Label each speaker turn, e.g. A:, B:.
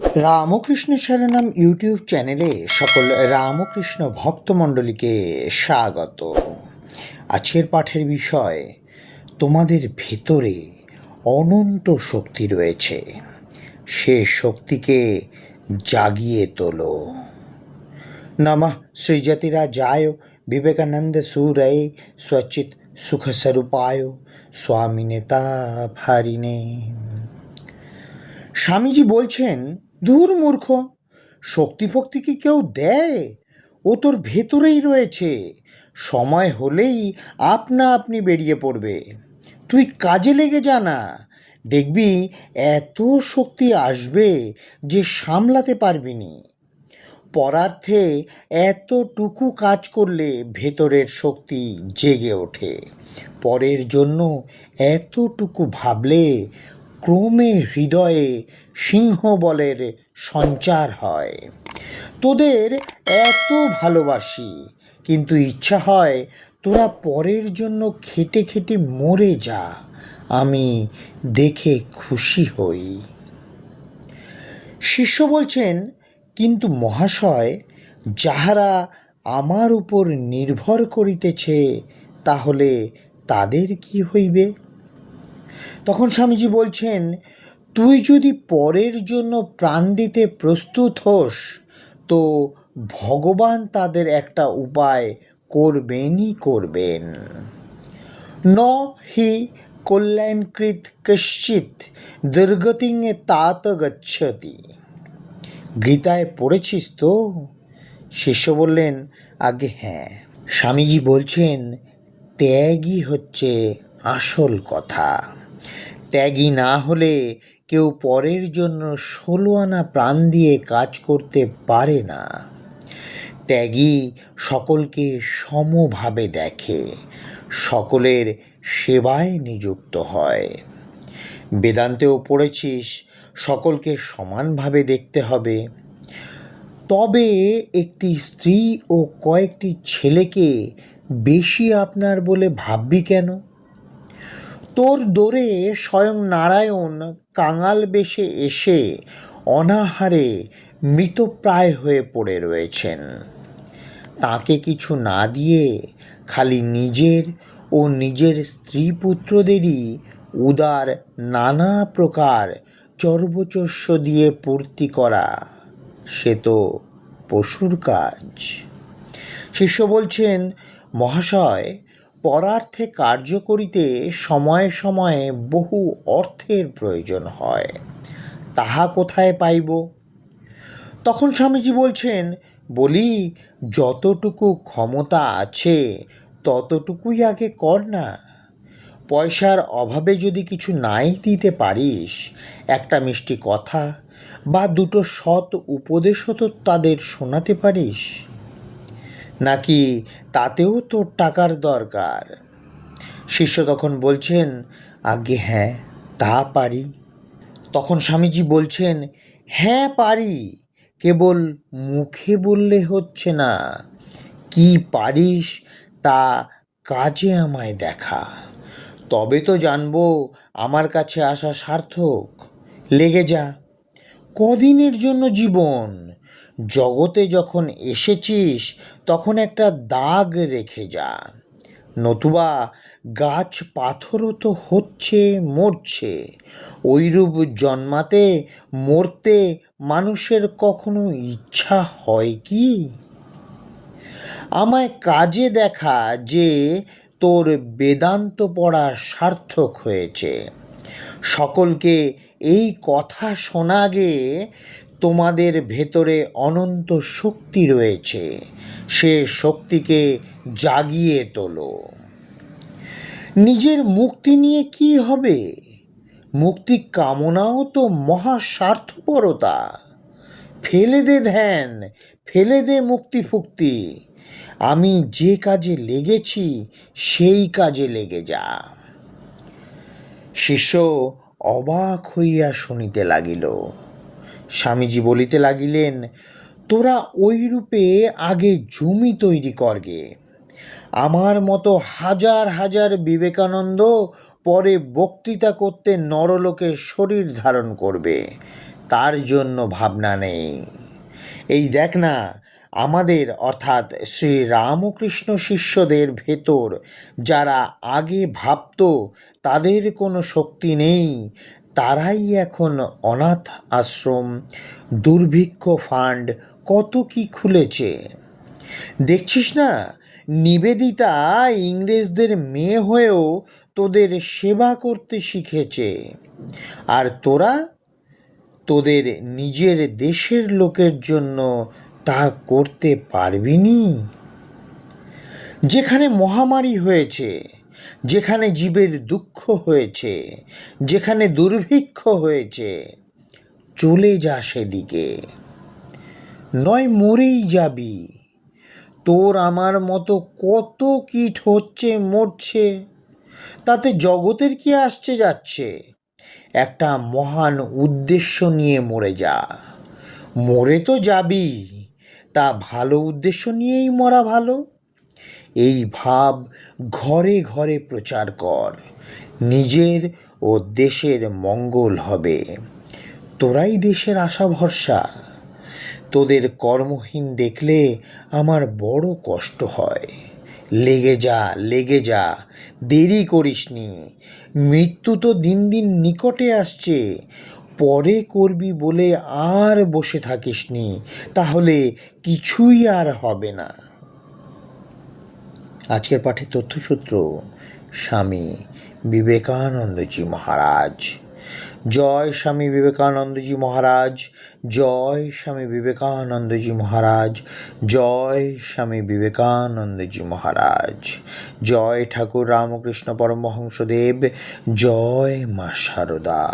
A: Ramakrishna সারানাম YouTube চ্যানেলে সকল রামকৃষ্ণ ভক্তমণ্ডলীকে স্বাগত। আজকের পাঠের বিষয়, তোমাদের ভেতরে অনন্ত শক্তি রয়েছে। সে শক্তিকে জাগিয়ে তোলো। নমঃ শ্রীজাতিরা যায় বিবেকানন্দ সুরে স্বচিত সুখস্বরূপায় স্বামী নেতা ভারিনে স্বামীজি বলছেন ধুর মূর্খ শক্তি ফক্তি কি কেউ দেয়? ও তোর ভেতরেই রয়েছে। সময় হলেই আপনা আপনি বেরিয়ে পড়বে। তুই কাজে লেগে যা না। দেখবি এত শক্তি আসবে যে সামলাতে পারবি নি। পরার্থে এতটুকু কাজ করলে ভেতরের শক্তি জেগে ওঠে। পরের জন্য এতটুকু ভাবলে ক্রমে হৃদয়ে সিংহ বলের সঞ্চার হয়। তোদের এত ভালোবাসি, কিন্তু ইচ্ছা হয় তোরা পরের জন্য খেটে খেটে মরে যা, আমি দেখে খুশি হই। শিষ্য বলছেন, কিন্তু মহাশয়, যাহারা আমার উপর নির্ভর করিতেছে, তাহলে তাদের কি হইবে? তখন স্বামীজি বলছেন, তুই যদি পরের জন্য প্রাণ দিতে প্রস্তুত হোস, তো ভগবান তাদের একটা উপায় করবেনই করবেন। ন হি কল্যাণকৃত কশ্চিৎ দুর্গতিং তাত গচ্ছতি। গীতায় পড়েছিস তো? শিষ্য বললেন, আগে হ্যাঁ। স্বামীজি বলছেন, ত্যাগই হচ্ছে আসল কথা। ত্যাগী না হলে কেউ পরের জন্য ষোলো আনা প্রাণ দিয়ে কাজ করতে পারে না। ত্যাগী সকলকে সমভাবে দেখে, সকলের সেবায় নিযুক্ত হয়। বেদান্তেও পড়েছিস, সকলকে সমানভাবে দেখতে হবে। তবে একটি স্ত্রী ও কয়েকটি ছেলেকে বেশি আপনার বলে ভাববি কেন? তোর দোরে স্বয়ং নারায়ণ কাঙাল বেশে এসে অনাহারে মৃতপ্রায় হয়ে পড়ে রয়েছেন। তাকে কিছু না দিয়ে খালি নিজের ও নিজের স্ত্রী পুত্রদেরই উদার নানা প্রকার চর্বচস্য দিয়ে পূর্তি করা, সে তো পশুর কাজ। শিষ্য বলছেন, মহাশয় পরার্থে কার্য করিতে সময়ে সময়ে বহু অর্থের প্রয়োজন হয়। তাহা কোথায় পাইব? তখন স্বামীজি বলছেন, বলি, যতটুকু ক্ষমতা আছে, ততটুকুই আগে কর না। পয়সার অভাবে যদি কিছু নাই দিতে পারিস, একটা মিষ্টি কথা বা দুটো সৎ উপদেশও তো তাদের শোনাতে পারিস। নাকি তাতেও তোর টাকার দরকার? শিষ্য তখন বলছেন, আগে হ্যাঁ তা পারি। তখন স্বামীজি বলছেন হ্যাঁ পারি। কেবল মুখে বললে হচ্ছে না। কি পারিস তা কাজে আমায় দেখা। তবে তো জানব আমার কাছে আসা সার্থক। লেগে যা। কদিনের জন্য জীবন? জগতে যখন এসেছিস, তখন একটা দাগ রেখে যা। নতুবা গাছ পাথরও তো হচ্ছে, মরছে। ওইরূপ জন্মাতে, মরতে মানুষের কখনো ইচ্ছা হয় কি? আমায় কাজে দেখা যে তোর বেদান্ত পড়া সার্থক হয়েছে। সকলকে এই কথা শোনা গে তোমাদের ভেতরে অনন্ত শক্তি রয়েছে। সে শক্তিকে জাগিয়ে তোলো। নিজের মুক্তি নিয়ে কি হবে? মুক্তি কামনাও তো মহা স্বার্থপরতা। ফেলে দে ধ্যান, ফেলে দে মুক্তি ফুক্তি। আমি যে কাজে লেগেছি, সেই কাজে লেগে যা। শিষ্য অবাক হইয়া শুনিতে লাগিল। স্বামীজি বলিতে লাগিলেন, তোরা ওই রূপে আগে জমি তৈরি করগে আমার মতো হাজার হাজার বিবেকানন্দ পরে বক্তৃতা করতে নরলোকে শরীর ধারণ করবে। তার জন্য ভাবনা নেই। এই দেখ না আমাদের অর্থাৎ শ্রী রামকৃষ্ণ শিষ্যদের ভেতর যারা আগে ভাবতো তাদের কোনো শক্তি নেই, তারাই এখন অনাথ আশ্রম, দুর্ভিক্ষ ফান্ড কত কি খুলেছে। দেখছিস না? নিবেদিতা ইংরেজদের মেয়ে হয়েও তোদের সেবা করতে শিখেছে। আর তোরা? তোদের নিজের দেশের লোকের জন্য তা করতে পারবি নি যেখানে মহামারী হয়েছে, যেখানে জীবের দুঃখ হয়েছে, যেখানে দুর্ভিক্ষ হয়েছে, চলে যা সেদিকে। নয় মরেই যাবি। তোর আমার মতো কত কীট হচ্ছে, মরছে, তাতে জগতের কি আসছে যাচ্ছে? একটা মহান উদ্দেশ্য নিয়ে মরে যা। মরে তো যাবি। তা ভালো উদ্দেশ্য নিয়েই মরা ভালো। এই ভাব ঘরে ঘরে প্রচার কর। নিজের ও দেশের মঙ্গল হবে। তোরাই দেশের আশা ভরসা তোদের কর্মহীন দেখলে আমার বড় কষ্ট হয়। লেগে যা লেগে যা, দেরি করিসনি। মৃত্যু তো দিন দিন নিকটে আসছে। পরে করবি বলে আর বসে থাকিসনি, তাহলে কিছুই আর হবে না। আজকের পাঠে তথ্যসূত্র, স্বামী বিবেকানন্দজি মহারাজ। জয় স্বামী বিবেকানন্দজি মহারাজ, জয় স্বামী বিবেকানন্দজি মহারাজ, জয় স্বামী বিবেকানন্দজি মহারাজ। জয় ঠাকুর রামকৃষ্ণ পরমহংসদেব, জয় মা শারদা